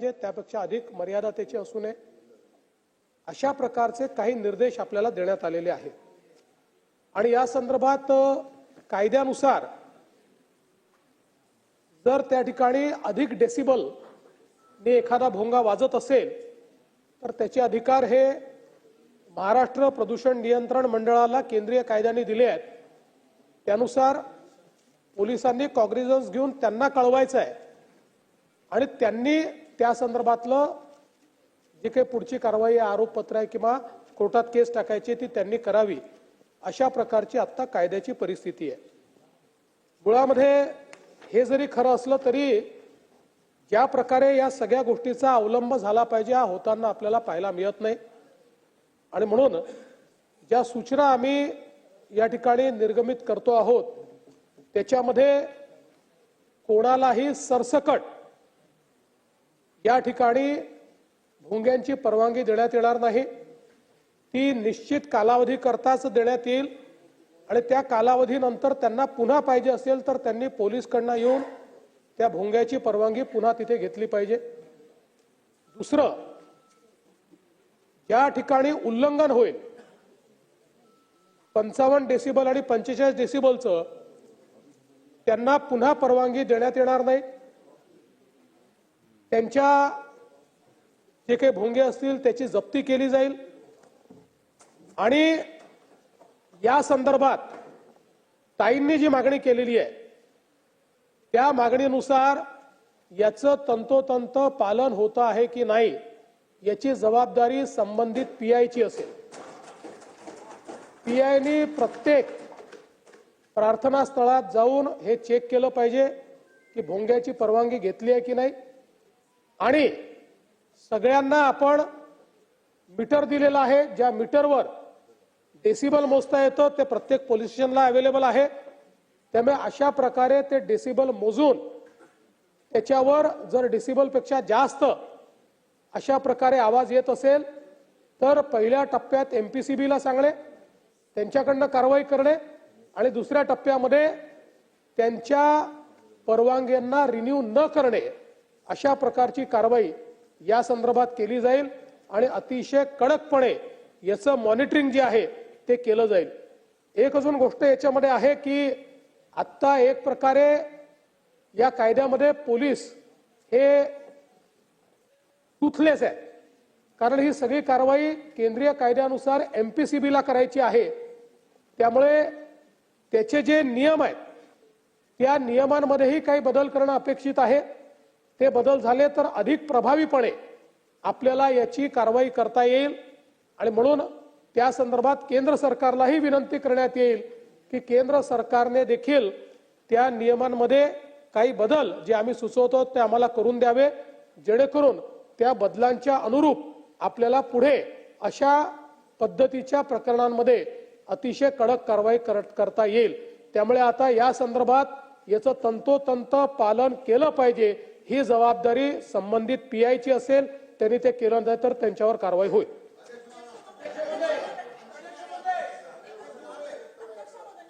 त्यापेक्षा अधिक मर्यादा त्याची असू नये. अशा प्रकारचे काही निर्देश आपल्याला देण्यात आलेले आहेत. आणि या संदर्भात कायद्यानुसार जर त्या ठिकाणी अधिक डेसिबल ने एखादा भोंगा वाजत असेल तर त्याचे अधिकार हे महाराष्ट्र प्रदूषण नियंत्रण मंडळाला केंद्रीय कायद्याने दिले आहेत. त्यानुसार पोलिसांनी कॉग्निझन्स घेऊन त्यांना कळवायचं आहे. आणि त्यांनी त्या संदर्भातलं जी काही पुढची कारवाई आरोपपत्र आहे किंवा कोर्टात केस टाकायची ती त्यांनी करावी अशा प्रकारची आत्ता कायद्याची परिस्थिती आहे. मुळामध्ये हे जरी खरं असलं तरी ज्या प्रकारे या सगळ्या गोष्टीचा अवलंब झाला पाहिजे हा होताना आपल्याला पाहायला मिळत नाही. आणि म्हणून ज्या सूचना आम्ही या ठिकाणी निर्गमित करतो आहोत त्याच्यामध्ये कोणालाही सरसकट या ठिकाणी भोंग्यांची परवानगी देण्यात येणार नाही. ती निश्चित कालावधी करताच देण्यात येईल आणि त्या कालावधीनंतर त्यांना पुन्हा पाहिजे असेल तर त्यांनी पोलीसकडनं येऊन त्या भोंग्याची परवानगी पुन्हा तिथे घेतली पाहिजे. दुसरं या ठिकाणी उल्लंघन होईल पंचावन्न डेसिबल आणि पंचेचाळीस डेसिबलचं त्यांना पुन्हा परवानगी देण्यात येणार नाही. त्यांच्या जे काही भोंगे असतील त्याची जप्ती केली जाईल. आणि या संदर्भात ताईंनी जी मागणी केलेली आहे त्या मागणीनुसार याचं तंतोतंत पालन होतं आहे की नाही याची जबाबदारी संबंधित पीआयची असेल. पीआयने प्रत्येक प्रार्थनास्थळात जाऊन हे चेक केलं पाहिजे की भोंग्याची परवानगी घेतली आहे की नाही. आणि सगळ्यांना आपण मीटर दिलेलं आहे ज्या मीटरवर डेसिबल मोजता येतं ते प्रत्येक पोलीस स्टेशनला अवेलेबल आहे. त्यामुळे अशा प्रकारे ते डेसिबल मोजून त्याच्यावर जर डेसिबलपेक्षा जास्त अशा प्रकारे आवाज येत असेल तर पहिल्या टप्प्यात एम पी सी बीला सांगणे त्यांच्याकडनं कारवाई करणे आणि दुसऱ्या टप्प्यामध्ये त्यांच्या परवानग्यांना रिन्यू न करणे अशा प्रकारची कारवाई या संदर्भात केली जाईल आणि अतिशय कडकपणे याचं मॉनिटरिंग जे आहे ते केलं जाईल. एक अजून गोष्ट याच्यामध्ये आहे की आत्ता एक प्रकारे या कायद्यामध्ये पोलीस हे टुथलेस आहे कारण ही सगळी कारवाई केंद्रीय कायद्यानुसार एम पी सी बीला करायची आहे. त्यामुळे त्याचे जे नियम आहेत त्या नियमांमध्येही काही बदल करणं अपेक्षित आहे. ते बदल झाले तर अधिक प्रभावीपणे आपल्याला याची कारवाई करता येईल. आणि म्हणून त्या संदर्भात केंद्र सरकारलाही विनंती करण्यात येईल की केंद्र सरकारने देखील त्या नियमांमध्ये काही बदल जे आम्ही सुचवतो ते आम्हाला करून द्यावे जेणेकरून त्या बदलांच्या अनुरूप आपल्याला पुढे अशा पद्धतीच्या प्रकरणांमध्ये अतिशय कडक कारवाई कर- करता येईल. त्यामुळे आता या संदर्भात याचं तंतोतंत पालन केलं पाहिजे. ही जबाबदारी संबंधित पीआयची असेल त्यांनी ते केलं नाही तर त्यांच्यावर कारवाई होईल.